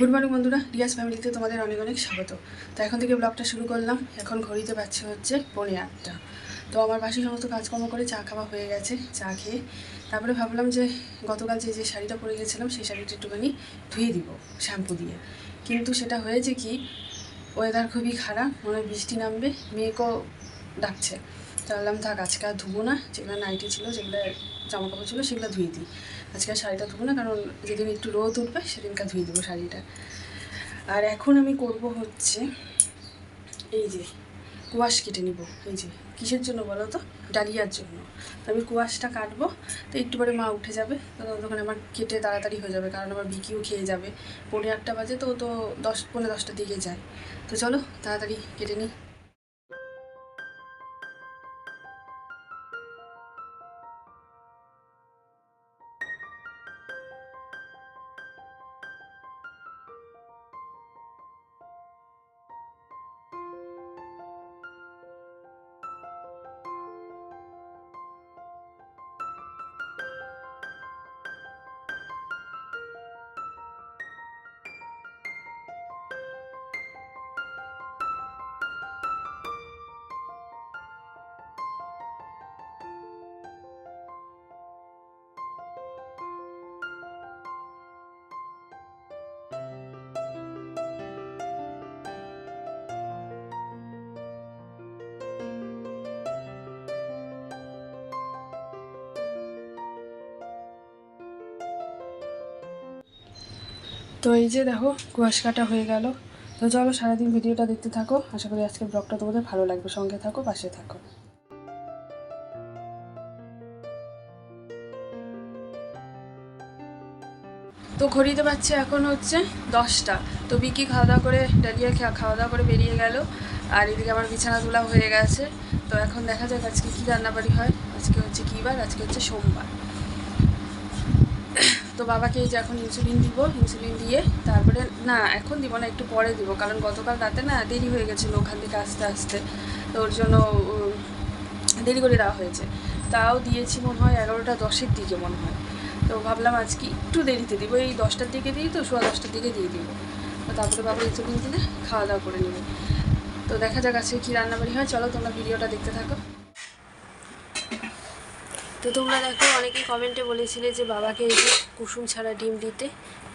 Good morning বন্ধুরা। রিয়াস ফ্যামিলিতে তোমাদের অনেক অনেক স্বাগত। তো এখন থেকে ব্লগটা শুরু করলাম। এখন ঘড়িতে পাচ্ছে হচ্ছে পৌনে আটটা। তো আমার বাসি সমস্ত কাজকর্ম করে চা খাওয়া হয়ে গেছে, চা খেয়ে। তারপরে ভাবলাম যে গতকাল যে যে শাড়িটা পরে গেছিলাম, সেই শাড়িটা একটুখানি ধুয়ে দিব, শ্যাম্পু দিয়ে। কিন্তু সেটা হয়েছে কি ওয়েদার খুবই খারাপ, মনে বৃষ্টি নামবে, মেয়েকেও ডাকছে। তো ভাবলাম থাক, আজকে আর ধুবো না। যেগুলো নাইটি ছিল, যেগুলো জামা কাপড় ছিল, সেগুলো ধুয়ে দিই। আজকে শাড়িটা ধুবো না, কারণ যেদিন একটু রোদ উঠবে সেদিনকার ধুয়ে দেবো শাড়িটা। আর এখন আমি করব হচ্ছে এই যে কুয়াশ কেটে নিব। এই যে কিসের জন্য বলো তো? ডালিয়ার জন্য। আমি কুয়াশটা কাটবো, তো একটু পরে মা উঠে যাবে, তো তখন আমার কেটে তাড়াতাড়ি হয়ে যাবে, কারণ আমার বিকিও খেয়ে যাবে। পনেরো আটটা বাজে, তো তো দশ পনেরো দশটার দিকে যায়। তো চলো তাড়াতাড়ি কেটে নিই। তো এই যে দেখো, কুয়াশ কাটা হয়ে গেল। তো চলো সারাদিন ভিডিওটা দেখতে থাকো। আশা করি আজকের ব্লগটা তোমাদের ভালো লাগবে। সঙ্গে থাকো, পাশে থাকো। তো ঘড়িতে পাচ্ছে এখন হচ্ছে দশটা। তো বিকি খাওয়া দাওয়া করে, ডালিয়া খাওয়া দাওয়া করে বেরিয়ে গেল। আর এদিকে আমার বিছানা তোলা হয়ে গেছে। তো এখন দেখা যাক আজকে কী রান্নাবাড়ি হয়। আজকে হচ্ছে কী বার? আজকে হচ্ছে সোমবার। তো বাবাকে এই যে এখন ইনসুলিন দিব ইনসুলিন দিয়ে তারপরে, না, এখন দিব না, একটু পরে দিব, কারণ গতকাল রাতে না দেরি হয়ে গেছিল ওখান থেকে আসতে আসতে, তো ওর জন্য দেরি করে দেওয়া হয়েছে। তাও দিয়েছি মনে হয় এগারোটা দশের দিকে মনে হয়। তো ভাবলাম আজকে একটু দেরিতে দিব, এই দশটার দিকে দিই তো, সোয়া দশটার দিকে দিয়ে দিব। তো তারপরে বাবা ইনসুলিন দিলে খাওয়া দাওয়া করে নেবে। তো দেখা যাক আজকে কী রান্নাবাড়ি হয়, চলো তোমরা ভিডিওটা দেখতে থাকো। তো তোমরা দেখো, অনেকেই কমেন্টে বলেছিলে যে বাবাকে যে কুসুম ছাড়া ডিম দিতে,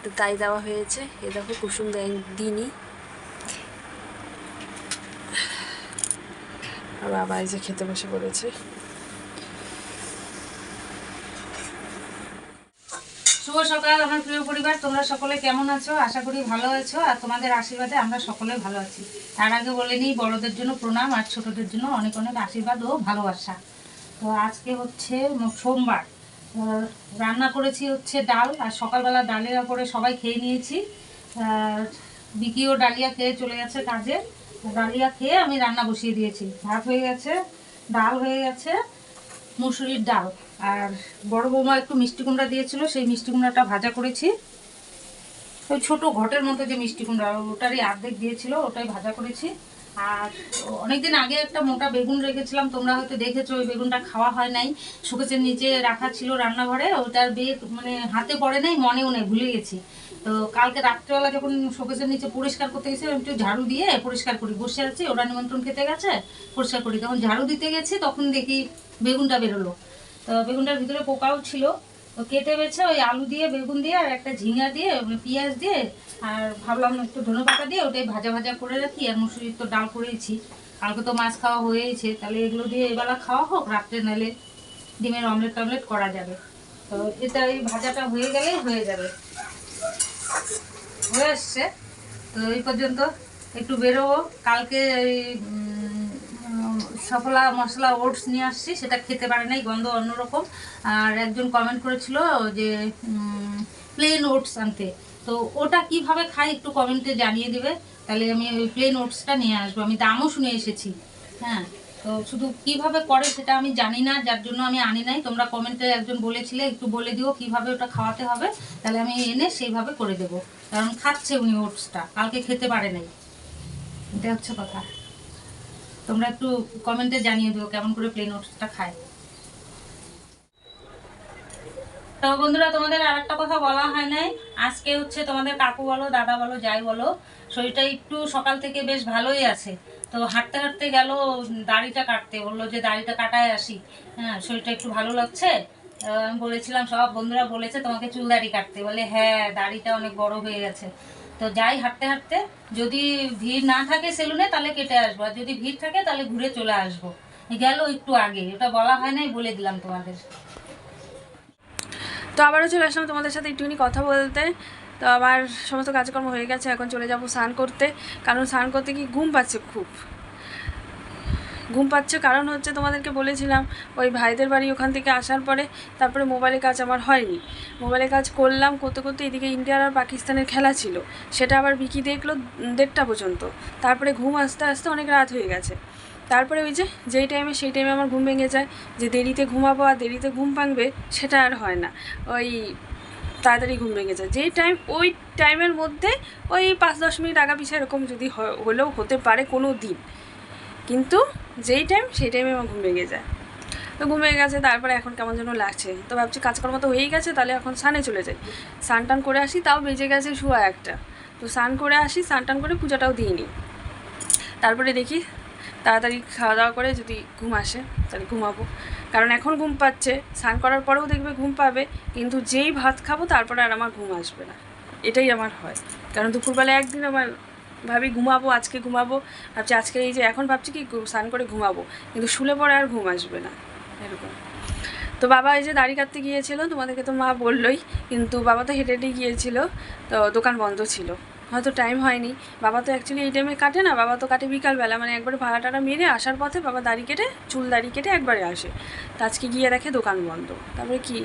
তো তাই দেওয়া হয়েছে। এ দেখো, কুসুম দিনই। আর বাবা এই যে খেতে বসে পড়েছে। শুভ সকাল, আমার প্রিয় পরিবার। তোমরা সকলে কেমন আছো? আশা করি ভালো আছো, আর তোমাদের আশীর্বাদে আমরা সকলে ভালো আছি। তার আগে বলে নিই, বড়দের জন্য প্রণাম, আর ছোটদের জন্য অনেক অনেক আশীর্বাদ ও ভালোবাসা। তো আজকে হচ্ছে সোমবার। রান্না করেছি হচ্ছে ডাল, আর সকালবেলা ডালিয়া করে সবাই খেয়ে নিয়েছি। বিকিও ডালিয়া খেয়ে চলে গেছে কাজে। ডালিয়া খেয়ে আমি রান্না বসিয়ে দিয়েছি। ভাত হয়ে গেছে, ডাল হয়ে গেছে, মুসুরির ডাল। আর বড় বৌমা একটু মিষ্টি কুমড়া দিয়েছিল, সেই মিষ্টি কুমড়াটা ভাজা করেছি। ওই ছোট ঘটের মতো যে মিষ্টি কুমড়া, ওটারই অর্ধেক দিয়েছিল, ওটাই ভাজা করেছি। আর অনেকদিন আগে একটা মোটা বেগুন রেখেছিলাম, তোমরা হয়তো দেখেছ, ওই বেগুনটা খাওয়া হয় নাই। শোকেসের নিচে রাখা ছিল রান্নাঘরে, ওটার বেগ মানে হাতে পড়ে নাই, মনেও নেই, ভুলে গেছি। তো কালকে রাত্রেবেলা যখন শোকেসের নিচে পরিষ্কার করতে গেছি, আমি একটু ঝাড়ু দিয়ে পরিষ্কার করি। বসে আছি, ওরা নিমন্ত্রণ খেতে গেছে, পরিষ্কার করি। তখন ঝাড়ু দিতে গেছি, তখন দেখি বেগুনটা বেরোলো। তো বেগুনটার ভিতরে পোকাও ছিল। তো কেটে বেছে ওই আলু দিয়ে, বেগুন দিয়ে আর একটা ঝিঙা দিয়ে পেঁয়াজ দিয়ে আর ভাবলাম একটু ধনে পাতা দিয়ে ওটাই ভাজা ভাজা করে রাখি আর মুসুরির তো ডাল করেছি কালকে তো মাছ খাওয়া হয়েছে তাহলে এগুলো দিয়ে এবেলা খাওয়া হোক, রাত্রে নালে ডিমের অমলেট টমলেট করা যাবে। তো এটা এই ভাজাটা হয়ে গেলেই হয়ে যাবে। হয়ে আসছে। তো এই পর্যন্ত একটু বেরোবো, কালকে সফলা মশলা ওটস নিয়ে আসছি, সেটা খেতে পারে নাই, গন্ধ অন্যরকম। আর একজন কমেন্ট করেছিল যে প্লেন ওটস আনতে। তো ওটা কীভাবে খাই একটু কমেন্টে জানিয়ে দিবে। তাহলে আমি ওই প্লেন ওটসটা নিয়ে আসব। আমি দামও শুনে এসেছি। হ্যাঁ তো শুধু কীভাবে করে সেটা আমি জানি না, যার জন্য আমি আনি নাই। তোমরা কমেন্টে একজন বলেছিলে, একটু বলে দিও কীভাবে ওটা খাওয়াতে হবে। তাহলে আমি এনে সেইভাবে করে দেবো। কারণ খাচ্ছে উনি ওটসটা কালকে খেতে পারে নাই। এটা হচ্ছে কথা। তোমরা একটু কমেন্টে জানিয়ে দিও কেমন করে প্লেন ওটসটা খায়। তো বন্ধুরা, তোমাদের আর একটা কথা বলা হয় নাই। আজকে হচ্ছে তোমাদের কাকু বলো, দাদা বলো, যাই বলো, শরীরটা একটু সকাল থেকে বেশ ভালোই আছে। তো হাঁটতে হাঁটতে গেল, দাড়িটা কাটতে। বলল যে দাড়িটা কাটায় আসি। হ্যাঁ শরীরটা একটু ভালো লাগছে। আমি বলেছিলাম, সব বন্ধুরা বলেছে তোমাকে চুল দাড়ি কাটতে। বলে হ্যাঁ দাড়িটা অনেক বড় হয়ে গেছে। তো যাই হাঁটতে হাঁটতে, যদি ভিড় না থাকে সেলুনে, তাহলে কেটে আসব। আর যদি ভিড় থাকে, তাহলে ঘুরে চলে আসব। গেল একটু আগে, ওটা বলা হয় নাই, বলে দিলাম তোমাদের। তো আবারও চলে আসলাম তোমাদের সাথে একটুখানি কথা বলতে। তো আমার সমস্ত কাজকর্ম হয়ে গেছে, এখন চলে যাব স্নান করতে। কারণ স্নান করতে কি ঘুম পাচ্ছে খুব। ঘুম পাচ্ছে। কারণ হচ্ছে তোমাদেরকে বলেছিলাম, ওই ভাইদের বাড়ি ওখান থেকে আসার পরে তারপরে মোবাইলে কাজ আমার হয়নি। মোবাইলে কাজ করলাম করতে করতে এদিকে ইন্ডিয়ার আর পাকিস্তানের খেলা ছিল। সেটা আবার বিকি দেখল দেড়টা পর্যন্ত। তারপরে ঘুম আসতে আসতে অনেক রাত হয়ে গেছে। তারপরে ওই যে, যেই টাইমে সেই টাইমে আমার ঘুম ভেঙে যায়, যে দেরিতে ঘুমাবো আর দেরিতে ঘুম ভাঙবে, সেটা আর হয় না। ওই তাড়াতাড়ি ঘুম ভেঙে যায়। যেই টাইম ওই টাইমের মধ্যে ওই পাঁচ দশ মিনিট আগা পিছিয়ে এরকম যদি হলেও হতে পারে কোনো দিন। কিন্তু যেই টাইম সেই টাইমে আমার ঘুম ভেঙে যায়। তো ঘুম গেছে, তারপরে এখন কেমন যেন লাগছে। তো ভাবছি কাজকর্ম তো হয়েই গেছে, তাহলে এখন সানে চলে যাই। স্নান টান করে আসি, তাও বেজে গেছে শুয়া একটা। তো স্নান করে আসি, স্নান টান করে পূজাটাও দিয়ে নিই। তারপরে দেখি, তাড়াতাড়ি খাওয়া দাওয়া করে যদি ঘুম আসে, তাহলে ঘুমাবো। কারণ এখন ঘুম পাচ্ছে, স্নান করার পরেও দেখবে ঘুম পাবে, কিন্তু যেই ভাত খাব, তারপরে আর আমার ঘুম আসবে না। এটাই আমার হয়। কারণ দুপুরবেলা একদিন আমার ভাবি ঘুমাবো, আজকে ঘুমাবো। ভাবছি আজকে এই যে এখন ভাবছি কি স্নান করে ঘুমাবো। কিন্তু শুলে পরে আর ঘুম আসবে না, এরকম। তো বাবা এই যে দাড়ি কাটতে গিয়েছিল, তোমাদেরকে তো মা বললোই, কিন্তু বাবা তো হেঁটে হেঁটে গিয়েছিল, তো দোকান বন্ধ ছিল। হয়তো টাইম হয়নি। বাবা তো অ্যাকচুয়ালি এই টাইমে কাটে না, বাবা তো কাটে বিকালবেলা। মানে একবারে ভাড়াটারা মেরে আসার পথে বাবা দাড়ি কেটে, চুল দাড়ি কেটে একবারে আসে। তো আজকে গিয়ে দেখে দোকান বন্ধ। তারপরে কি?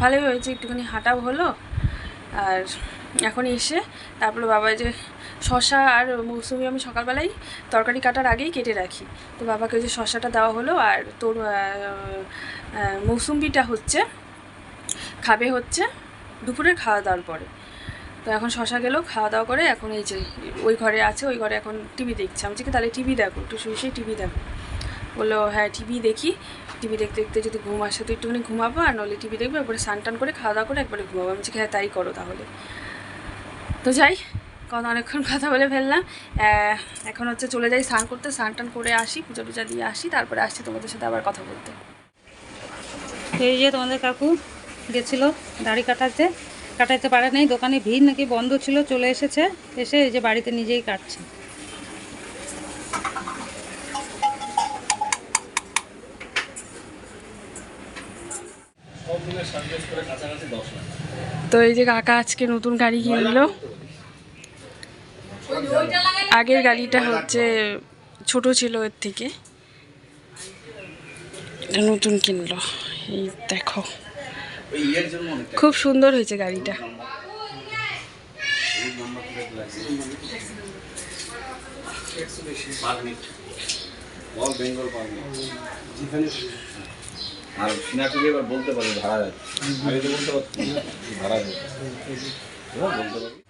ভালোই হয়েছে, একটুখানি হাঁটাও হলো। আর এখন এসে তারপরে বাবা যে শশা আর মৌসুমি আমি সকালবেলায় তরকারি কাটার আগেই কেটে রাখি। তো বাবাকে যে শশাটা দেওয়া হলো আর তোর মৌসুম্বিটা হচ্ছে খাবে হচ্ছে দুপুরের খাওয়া দাওয়ার পরে। তো এখন শশা গেল খাওয়া দাওয়া করে এখন এই যে ওই ঘরে আছে ওই ঘরে এখন টিভি দেখছে। আমি কি তাহলে টিভি দেখো একটু শুয়ে শুয়ে টিভি দেখো। বলল হ্যাঁ টিভি দেখি। টিভি দেখতে দেখতে যদি ঘুম আসে তো একটুখানি ঘুমাবো আর নলে টিভি দেখব একবারে স্নান টান করে খাওয়া দাওয়া করে একবারে ঘুমাবো। আমি কি, হ্যাঁ তাই করো তাহলে। তো যাই কথা অনেকক্ষণ কথা বলে ফেললাম। এখন হচ্ছে চলে যাই স্নান করতে। স্নান টান করে আসি পুজো টুজা দিয়ে আসি তারপরে আসছি তোমাদের সাথে আবার কথা বলতে। এই যে তোমাদের কাকু গেছিল দাড়ি কাটাতে। কাটাইতে পারে নাই দোকানে ভিড় নাকি বন্ধ ছিল চলে এসেছে। এসে এই যে বাড়িতে নিজেই কাটছে। তো এই যে কাকা আজকে নতুন গাড়ি কিনলো। আগের গাড়িটা হচ্ছে ছোট ছিল এর থেকে। নতুন কিনলো। এই দেখো। খুব সুন্দর হয়েছে গাড়িটা। বলতে পারবে ভাড়া যাচ্ছে। ভাড়া যাচ্ছে। বলতে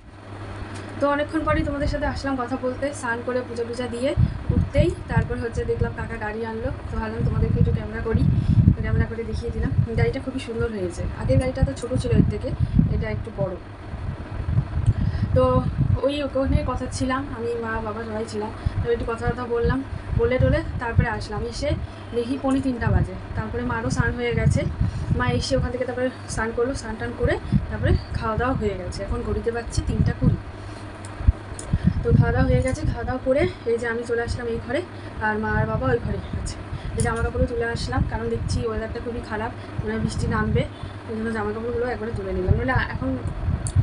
তো অনেকক্ষণ পরেই তোমাদের সাথে আসলাম কথা বলতে, স্নান করে পুজো টুজা দিয়ে উঠতেই তারপর হচ্ছে দেখলাম কাকা গাড়ি আনলো। তো ভাবলাম তোমাদেরকে একটু ক্যামেরা করি ক্যামেরা করে দেখিয়ে দিলাম। গাড়িটা খুবই সুন্দর হয়েছে। আগের গাড়িটা তো ছোটো ছিল এর থেকে, এটা একটু বড়। তো ওই ওখানে কথা ছিলাম, আমি, মা, বাবা সবাই ছিলাম। তো একটু কথা কথা বললাম, বলে টলে তারপরে আসলাম। এসে দেখি পৌনে তিনটা বাজে। তারপরে মারও স্নান হয়ে গেছে। মা এসে ওখান থেকে তারপরে স্নান করল, স্নান টান করে তারপরে খাওয়া দাওয়া হয়ে গেছে। এখন ঘড়িতে পাচ্ছি তিনটা কুড়ি। তো খাওয়া দাওয়া হয়ে গেছে খাওয়া দাওয়া করে এই যে আমি চলে আসলাম এই ঘরে, আর মা আর বাবা ওই ঘরে আছে। জামা কাপড়ও তুলে আসলাম, কারণ দেখছি ওয়েদারটা খুবই খারাপ মানে বৃষ্টি নামবে ওই জন্য জামা কাপড়গুলো একবারে তুলে নিলাম। নইলে এখন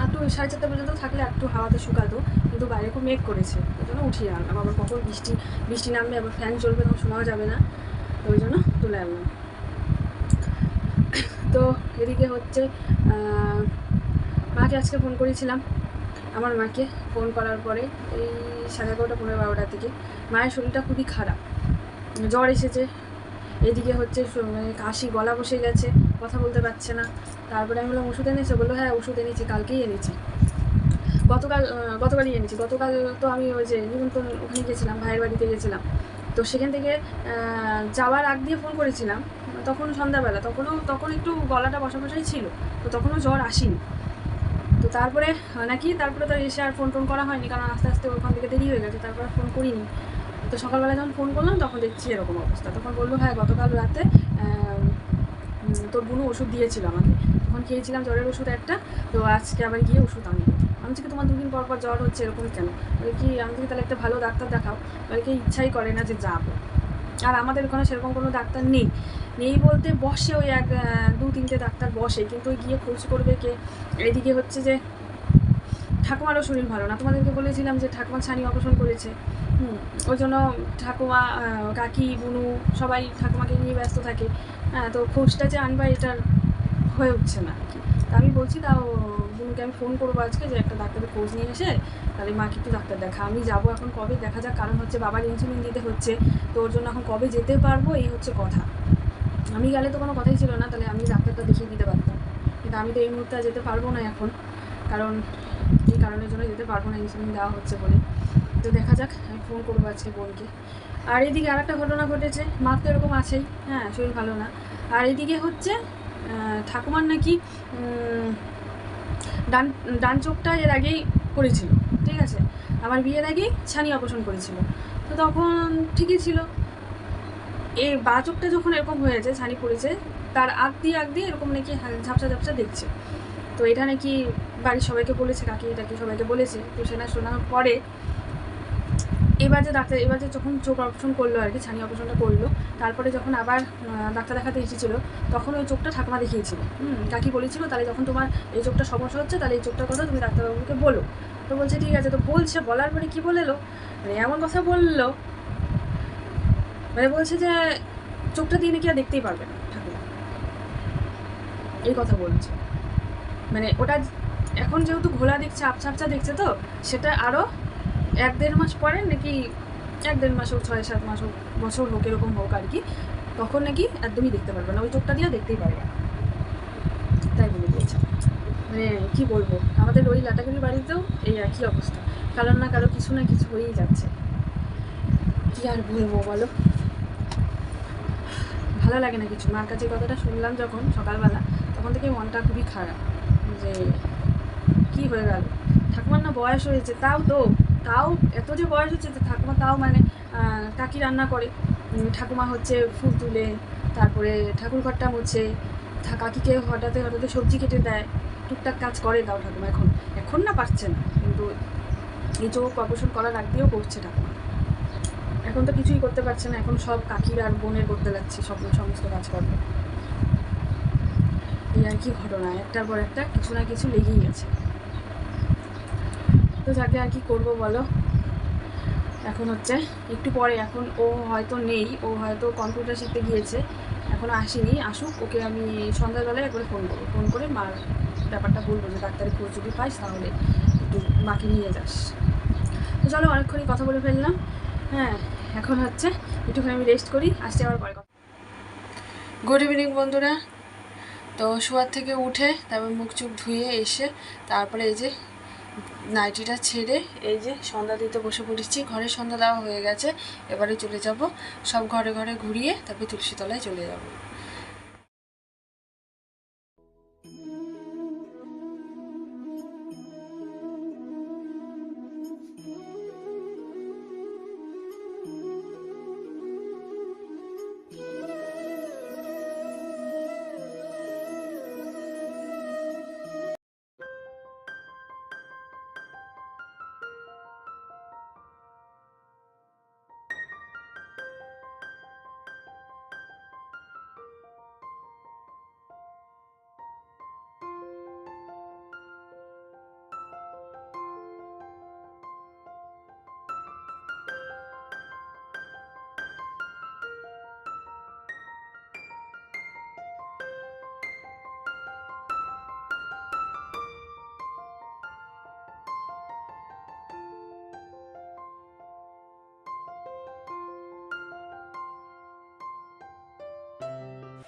একটু সাড়ে চারটা পর্যন্ত থাকলে একটু হাওয়াতে শুকাতো, কিন্তু বাইরে খুব মেঘ করেছে, ওই জন্য উঠিয়ে আনলাম। আবার কখন বৃষ্টি বৃষ্টি নামবে, আবার ফ্যান চলবে, তখন শোনাও যাবে না ওই জন্য তুলে আনলাম। তো এদিকে হচ্ছে মাকে আজকে ফোন করেছিলাম আমার মাকে ফোন করার পরে এই সাড়ে এগারোটা, পনেরো, বারোটার দিকে মায়ের শরীরটা খুবই খারাপ। জ্বর এসেছে। এদিকে হচ্ছে মানে কাশি, গলা বসে গেছে, কথা বলতে পারছে না। তারপরে আমি বললাম, ওষুধ এনেছে? বলল হ্যাঁ ওষুধ এনেছি, কালকেই এনেছি। গতকাল গতকালই এনেছি। গতকাল তো আমি ওই যে নিমন্ত্রণ ওখানে গেছিলাম, ভাইয়ের বাড়িতে গেছিলাম। তো সেখান থেকে যাওয়ার আগ দিয়ে ফোন করেছিলাম। তখন সন্ধ্যাবেলা, তখনও, তখন একটু গলাটা বসা বসাই ছিল। তো তখনও জ্বর আসেনি। তো তারপরে নাকি? তারপরে তো এসে আর ফোন টোন করা হয়নি, কারণ আস্তে আস্তে ওখান থেকে দেরি হয়ে গেছে, তারপরে ফোন করিনি। তো সকালবেলা যখন ফোন করলাম, তখন দেখছি এরকম অবস্থা। তখন বলল হ্যাঁ গতকাল রাতে তোর বুনু ওষুধ দিয়েছিল আমাকে। তখন খেয়েছিলাম জ্বরের ওষুধ একটা, তো আজকে আবার গিয়ে ওষুধ আনব। আমি কি তোমার দুদিন পর পর জ্বর হচ্ছে, এরকম কেন? বলে, কি, আমি কি তাহলে একটা ভালো ডাক্তার দেখাও। বলে, কি, ইচ্ছাই করে না যে যাব। আর আমাদের ওখানে সেরকম কোনো ডাক্তার নেই। নেই বলতে বসে ওই এক দু তিনটে ডাক্তার বসে, কিন্তু ওই গিয়ে খোঁজ করবে কে। এদিকে হচ্ছে যে ঠাকুমারও শরীর ভালো না। তোমাদেরকে বলেছিলাম যে ঠাকুমা ছানি অপারেশন করেছে। হুম, ওই জন্য ঠাকুমা কাকি, বুনু সবাই ঠাকুমাকে নিয়ে ব্যস্ত থাকে। হ্যাঁ তো খোঁজটা যে আনবা এটার হয়ে উঠছে না তা আমি বলছি তাও বুনুকে আমি ফোন করব আজকে যে একটা ডাক্তারের খোঁজ নিয়ে এসে, তাহলে মাকে একটু ডাক্তার দেখা। আমি যাব এখন কবে? দেখা যাক, কারণ হচ্ছে বাবার ইনসুলিন দিতে হচ্ছে। তো ওর জন্য এখন কবে যেতে পারব? এই হচ্ছে কথা। আমি গেলে তো কোনো কথাই ছিল না, তাহলে আমি ডাক্তারটা দেখিয়ে দিতে পারতাম। কিন্তু আমি তো এই মুহূর্তে যেতে পারব না এখন, কারণ এই কারণের জন্য যেতে পারব না ইনসুলিন দেওয়া হচ্ছে বলে। তো দেখা যাক আমি ফোন করব আজকে বোনকে। আর এদিকে আর একটা ঘটনা ঘটেছে মার তো এরকম আছেই হ্যাঁ শরীর ভালো না। আর এদিকে হচ্ছে ঠাকুমার নাকি ডান ডান চোখটা এর আগেই করেছিল ঠিক আছে? আমার বিয়ের আগেই ছানি অপারেশন করেছিল। তো তখন ঠিকই ছিল এই বা চোখটা যখন এরকম হয়েছে ছানি পড়েছে তার আগ দিয়ে আগ দিয়ে এরকম নাকি ঝাপসা ঝাপসা দেখছে। তো এটা নাকি বাড়ির সবাইকে বলেছে, কাকি টাকি সবাইকে বলেছে। তো সেটা শোনার পরে এবার যে ডাক্তার এবার যে যখন চোখ অপারেশন করল আর কি, ছানি অপারেশনটা করল, তারপরে যখন আবার ডাক্তার দেখাতে এসেছিল, তখন ওই চোখটা ঠাকুমা দেখিয়েছিল। হুম, কাকি বলেছিল, তাহলে যখন তোমার এই চোখটা সমস্যা হচ্ছে, তাহলে এই চোখটার কথা তুমি ডাক্তারবাবুকে বলো। তো বলছে, ঠিক আছে। তো বলছে, বলার পরে কি বলেলো? মানে এমন কথা বলল মানে বলছে যে, চোখটা দিয়ে নাকি আর দেখতেই পারবে না ঠাকুমা এই কথা বলছে। মানে ওটা এখন যেহেতু ঘোলা দেখছে আপচা আপচা দেখছে তো, সেটা আরও এক দেড় মাস পরে নাকি এক দেড় মাস হোক, ছয় সাত মাস হোক, বছর হোক, এরকম হোক আর কি, তখন নাকি একদমই দেখতে পারবে না। ওই চোখটা দিয়ে দেখতেই পারবে না। তাই বলে দিয়েছে। মানে কি বলব, আমাদের ওই লাটাগুলির বাড়িতেও এই একই অবস্থা। কারণ না কারও কিছু না কিছু হয়েই যাচ্ছে। কি আর বলব বলো? ভালো লাগে না কিছু। মার কাছে কথাটা শুনলাম যখন সকালবেলা, তখন থেকে মনটা খুবই খারাপ যে কি হয়ে গেল? ঠাকুমার না বয়স হয়েছে, তাও তো, তাও এত যে বয়স হচ্ছে ঠাকুমা তাও মানে কাকি রান্না করে। ঠাকুমা হচ্ছে ফুল তুলে, তারপরে ঠাকুর ঘরটা মোছে কাকিকে হঠাৎ হঠাৎ সবজি কেটে দেয়, টুকটাক কাজ করে তাও ঠাকুমা এখন। এখন না পারছে না, কিন্তু এই চোখ অপারেশন করার দিয়েও করছে ঠাকুমা। এখন তো কিছুই করতে পারছে না, এখন সব কাকির আর বোনের করতে লাগছে, সব সমস্ত কাজকর্ম। এই আর কি ঘটনা, একটার পর একটা কিছু না কিছু লেগেই গেছে তো যাকে আর কি করব বলো? এখন হচ্ছে, একটু পরে, এখন ও হয়তো নেই, ও হয়তো কম্পিউটার শিখতে গিয়েছে এখনও আসেনি, আসুক, ওকে আমি সন্ধ্যাবেলায় একবারে ফোন করব। ফোন করে মার ব্যাপারটা বলব যে ডাক্তারের খোঁজ যদি পাইস তাহলে একটু মাকে নিয়ে যাস। তো চলো, অনেকক্ষণই কথা বলে ফেললাম। হ্যাঁ এখন হচ্ছে একটুখানি আমি রেস্ট করি আসতে আবার পরে গুড ইভিনিং বন্ধুরা। তো শোয়ার থেকে উঠে তারপর মুখ চুখ ধুয়ে এসে তারপরে এই যে নাইটিটা ছেড়ে এই যে সন্ধ্যা দিতে বসে পড়েছি, ঘরে সন্ধ্যা দেওয়া হয়ে গেছে, এবারে চলে যাব। সব ঘরে ঘরে ঘুরিয়ে তারপরে তুলসী তলায় চলে যাব।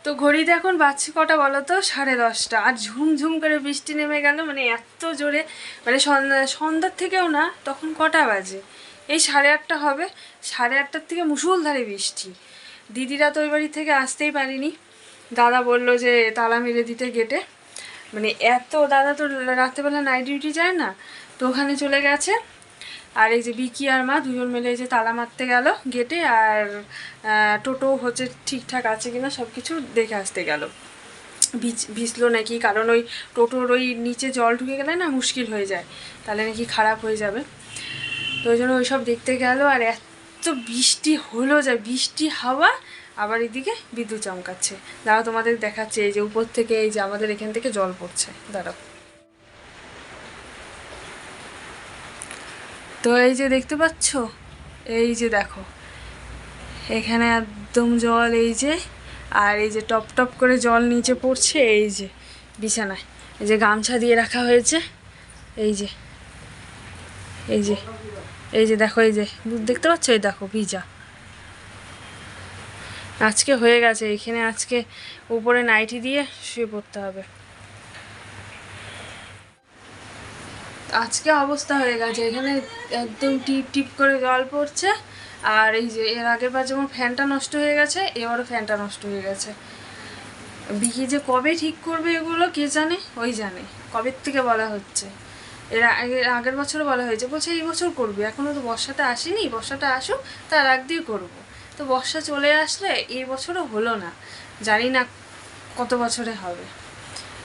তো ঘড়িতে এখন বাজছে কটা বলো তো? সাড়ে দশটা। আর ঝুমঝুম করে বৃষ্টি নেমে গেল মানে এত জোরে মানে সন্ধ্যা- সন্ধ্যার থেকেও না, তখন কটা বাজে? এই সাড়ে আটটা হবে। সাড়ে আটটার থেকে মুসুলধারে বৃষ্টি। দিদিরা তো ওই বাড়ি থেকে আসতেই পারিনি। দাদা বলল যে তালা মেরে দিতে গেটে। মানে এত, দাদা তো রাত্রেবেলা নাইট ডিউটি যায় না, তো ওখানে চলে গেছে। আর এই যে বিকি আর মা দুজন মিলে এই যে তালা মারতে গেল গেটে আর টোটো হচ্ছে ঠিকঠাক আছে কিনা সব কিছু দেখে আসতে গেল। ভিজ, ভিজলো নাকি? কারণ ওই টোটোর ওই নিচে জল ঢুকে গেলে না মুশকিল হয়ে যায়, তাহলে নাকি খারাপ হয়ে যাবে। তো ওই জন্য ওইসব দেখতে গেল আর এত বৃষ্টি হলো যা বৃষ্টি হাওয়া আবার এদিকে বিদ্যুৎ চমকাচ্ছে। দাঁড়াও তোমাদের দেখাচ্ছে, এই যে উপর থেকে এই যে আমাদের এখান থেকে জল পড়ছে। দাঁড়াও। তো এই যে দেখতে পাচ্ছ? এই যে দেখো। এখানে একদম জল এই যে, আর এই যে টপ টপ করে জল নিচে পড়ছে এই যে বিছানায়। এই যে গামছা দিয়ে রাখা হয়েছে। এই যে এই যে এই যে দেখো, এই যে, দেখতে পাচ্ছ? এই দেখো, ভিজা। আজকে হয়ে গেছে। এখানে আজকে উপরে নাইটি দিয়ে শুয়ে পড়তে হবে। আজকে অবস্থা হয়ে গেছে। এখানে একদম টিপ টিপ করে জল পড়ছে। আর এই যে এর আগের বার যেমন ফ্যানটা নষ্ট হয়ে গেছে, এবারও ফ্যানটা নষ্ট হয়ে গেছে। বিকি যে কবে ঠিক করবে এগুলো কে জানে? ওই জানে। কবে থেকে বলা হচ্ছে? এর আগে- আগের বছরও বলা হয়েছে। বলছে এই বছর করবে। এখনও তো বর্ষাটা আসেনি। বর্ষাটা আসুক, তার আগ দিয়ে করব। তো বর্ষা চলে আসলে এই বছরও হলো না। জানি না কত বছরে হবে।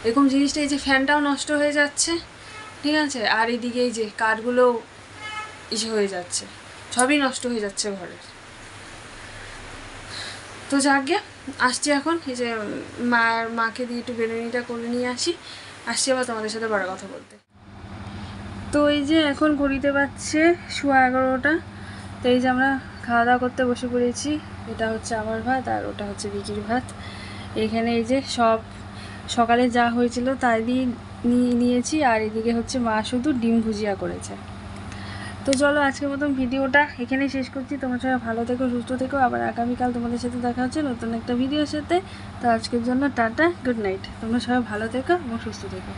এরকম জিনিসটা এই যে ফ্যানটাও নষ্ট হয়ে যাচ্ছে। ঠিক আছে? আর এদিকে এই যে কাঠগুলো ইসে হয়ে যাচ্ছে। সবই নষ্ট হয়ে যাচ্ছে ঘরের তো যাকে আসছি এখন। এই যে মার, মাকে দিয়ে একটু বেরোনিটা করে নিয়ে আসি। আসছি আবার তোমাদের সাথে বড় কথা বলতে। তো এই যে এখন ঘড়িতে পাচ্ছে সোয়া এগারোটা। তো এই যে আমরা খাওয়া দাওয়া করতে বসে পড়েছি। এটা হচ্ছে আমার ভাত আর ওটা হচ্ছে বিকির ভাত। এখানে এই যে সব সকালে যা হয়েছিল তাই দিয়ে নিয়ে নিয়েছি আর এদিকে হচ্ছে মা শুধু ডিম ভুজিয়া করেছে। তো চলো আজকের মতন ভিডিওটা এখানে শেষ করছি। তোমার সবাই ভালো থেকো, সুস্থ থেকো। আবার আগামীকাল তোমাদের সাথে দেখা হচ্ছে নতুন একটা ভিডিওর সাথে। তো আজকের জন্য টাটা গুড নাইট তোমরা সবাই ভালো থেকো এবং সুস্থ থেকো।